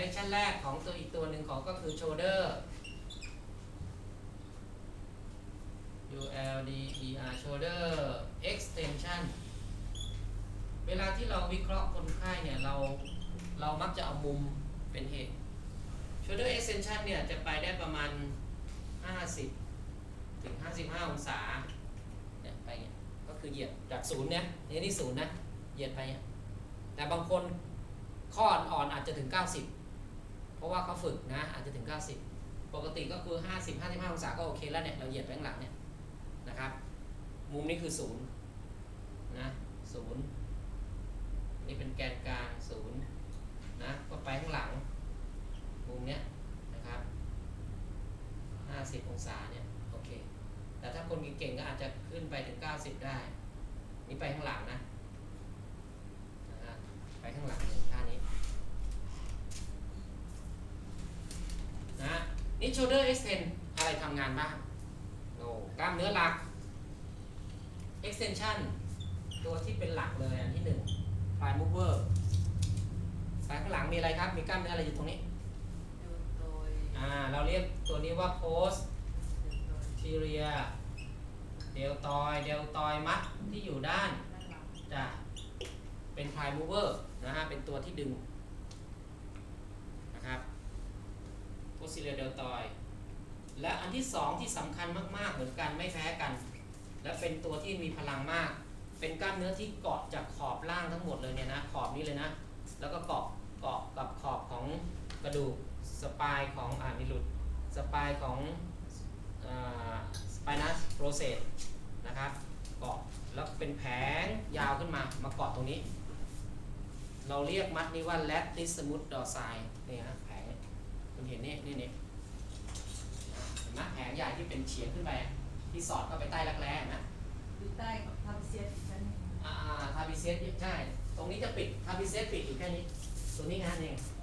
direction แรกของตัวอีกตัวหนึ่งของก็คือ shoulder U L D E R shoulder extension เวลาที่เราวิเคราะห์คนไข้เนี่ยเราเรามักจะเอามุมเป็นเหตุ shoulder extension เนี่ยจะไปได้ประมาณ 50 ถึง 55 องศาเนี่ยไปเนี่ยก็คือเหยียดจากศูนย์เนี่ยนี่นี่ศูนย์นะเหยียดไปเนี่ยแต่บางคนข้ออ่อนอาจจะถึง 90 เพราะว่าเขาฝึกนะอาจจะถึง 90 ปกติก็คือ 50 55 องศาก็โอเคแล้วเนี่ยเราเหยียดไปข้างหลังเนี่ยนะครับมุมนี้คือศูนย์นะศูนย์นี่เป็นแกนกลางศูนย์นะก็ไปข้างหลัง มุมเนี้ยนะครับ 50 องศาเนี่ยโอเคแต่ถ้าคนเก่งๆก็อาจจะขึ้นไปถึง 90 ได้ นี่ไปข้างหลังนะนะฮะไปข้างหลังเลยท่านี้นะ ฮะนี่ shoulder extend อะไรทำงานบ้างโอ้กล้ามเนื้อหลัก extension ตัวที่เป็นหลักเลยอันที่หนึ่ง prime mover ไปข้างหลังมีอะไรครับ มีกล้ามเนื้ออะไรอยู่ตรงนี้ดูโดยอ่าเราเรียกตัวนี้ว่า post ดูโดย posterior เดลตอยเดลตอยมัดที่อยู่ด้านด้านหลังจะเป็น prime mover นะฮะเป็นตัวที่ดึง นะครับ posterior deltoid และอันที่สองที่สำคัญมากๆ เหมือนกันไม่แพ้กัน และเป็นตัวที่มีพลังมาก เป็นกล้ามเนื้อที่เกาะจากขอบล่างทั้งหมดเลยเนี่ยนะขอบนี้เลยนะ แล้วก็เกาะเกาะกับขอบของกระดูกสปายของอ่านี่หลุดสปายของสปายนัสโปรเซสนะครับเกาะแล้วเป็นแผงยาวขึ้นมามาเกาะตรงนี้ เราเรียกมัดนี้ว่า latissimus dorsi นี่ฮะแผ คุณเห็นนี่นี่นี่เห็นไหมแผงใหญ่ที่เป็นเฉียงขึ้นไปอะที่สอดเข้าไปใต้รักแร้เห็นไหมอยู่ใต้กับทำเสียอีกชั้นหนึ่งอ่าทาบิเซสใช่ ตรงนี้จะปิดทาบิเซสปิดอยู่แค่นี้ ตัวนี้งานเองมาเนี่ย